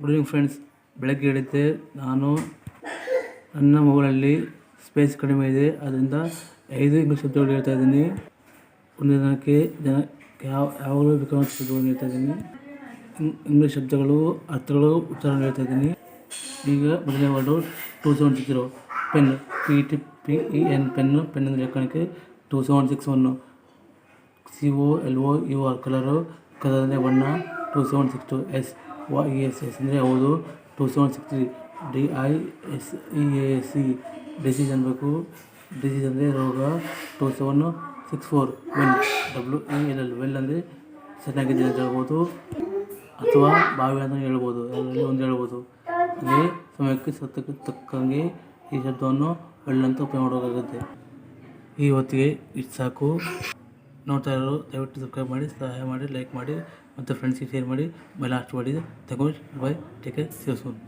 Good evening friends ಬೆಳಗ್ಗೆ ಹೇಳಿದ್ದೆ ನಾನು ನನ್ನ ಮಗಳಲ್ಲಿ ಸ್ಪೇಸ್ ಕಡಿಮೆ ಇದೆ. ಅದರಿಂದ ಐದು ಇಂಗ್ಲೀಷ್ ಶಬ್ದಗಳು ಹೇಳ್ತಾ ಇದ್ದೀನಿ. ಒಂದು ದಿನಕ್ಕೆ ಜನ ಯಾವ, ಯಾವಾಗಲೂ ಬೇಕಾದ ಶಬ್ದಗಳನ್ನು ಹೇಳ್ತಾ ಇದ್ದೀನಿ. ಇಂಗ್ಲೀಷ್ ಶಬ್ದಗಳು, ಅರ್ಥಗಳು ಉಚ್ಚಾರಣೆ ಹೇಳ್ತಾ ಇದ್ದೀನಿ. ಈಗ ಮೊದಲನೇ word two seven six zero pen P T P E N pen pen ಅಂದರೆ ಲೇಖನಕ್ಕೆ two seven six one C O L O U R colour colour ಅಂದರೆ ಬಣ್ಣ. Two seven six two S Y E S S ಅಂದರೆ ಹೌದು. Two seven six three D I S E A C disease ಅನ್ನಬೇಕು disease ಅಂದರೆ ರೋಗ. Two seven six four well W E L L well ಅಂದರೆ ಚೆನ್ನಾಗಿದೆ ಅಂತ ಹೇಳ್ಬೋದು. ಅಥವಾ ಬಾವಿ ಅಂತ ಹೇಳ್ಬೋದು. ಅದರಲ್ಲಿ ಒಂದು ಹೇಳ್ಬೋದು. ಅಂದರೆ ಸಮಯಕ್ಕೆ ಸತ್ತಕ್ಕೆ ತಕ್ಕಂಗೆ ಈ ಶಬ್ದವನ್ನು ವೆಲ್ ಅಂತ ಉಪಯೋಗ ಮಾಡಬೇಕಾಗುತ್ತೆ ಈ ಹೊತ್ತಿಗೆ ಇಷ್ಟು ಸಾಕು. ನೋಡ್ತಾ ಇರೋರು, ದಯವಿಟ್ಟು ಸಬ್ಸ್ಕ್ರೈಬ್ ಮಾಡಿ, ಸಹಾಯ ಮಾಡಿ ಲೈಕ್ ಮಾಡಿ, ಮತ್ತು ಫ್ರೆಂಡ್ಸಿಗೆ ಶೇರ್ ಮಾಡಿ ಮೈ ಲಾಸ್ಟ್ ಮಾಡಿ ತಗೊಂಡು ಬಾಯ್ ಟೇಕ್ ಕೇರ್ ಸೂನ್